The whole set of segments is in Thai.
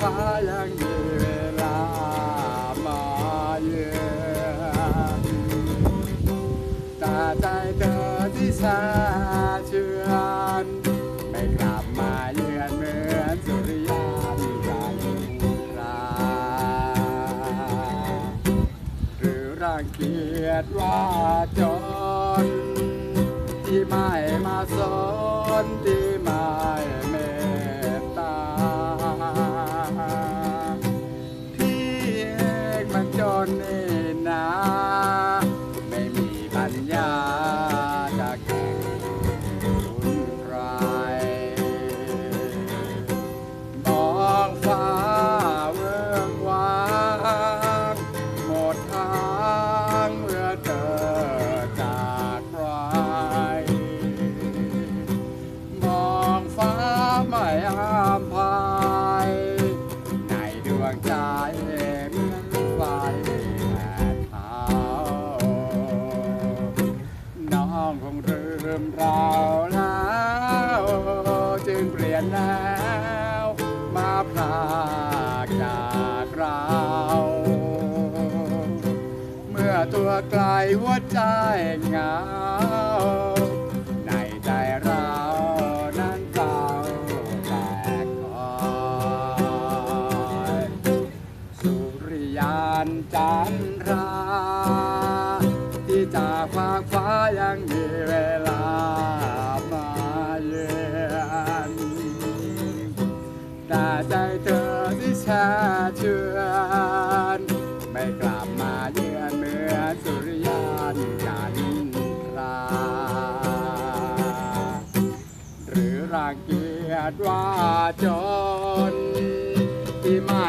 ฟ้ายังมีเวลามาเยือนแต่ใจเธอที่แสนเชื่อนไม่กลับมาเยือนเหมือนสุริยานจันทราหรือรังเกียจว่าจนที่มา วงใจเหมือนไฟแผดเผาน้องคงลืมเราแล้วจึงเปลี่ยนแนวมาพรากจากเรา เมื่อตัวไกลหัวใจเหงาานจันทรา ที่จากฟากฟ้ายังมีเวลามาเยือนแต่ใจเธอที่แช่เชือนไม่กลับมาเยือนเหมือนสุริยานจันทรา หรือรังเกียจว่าจนที่ไม่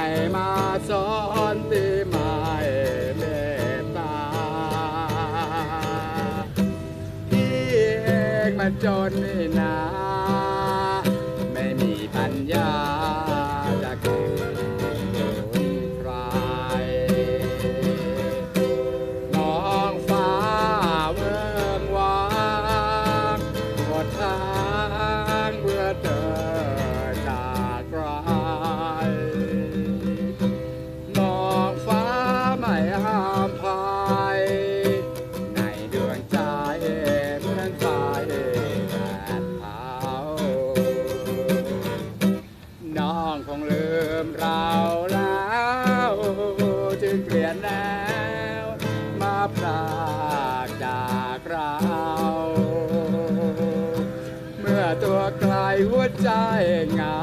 มันจนนี่นา ไม่มีปัญญา แล้วจึงเปลี่ยนแล้ว มาพรากจากเรา เมื่อตัวไกลหัวใจเหงา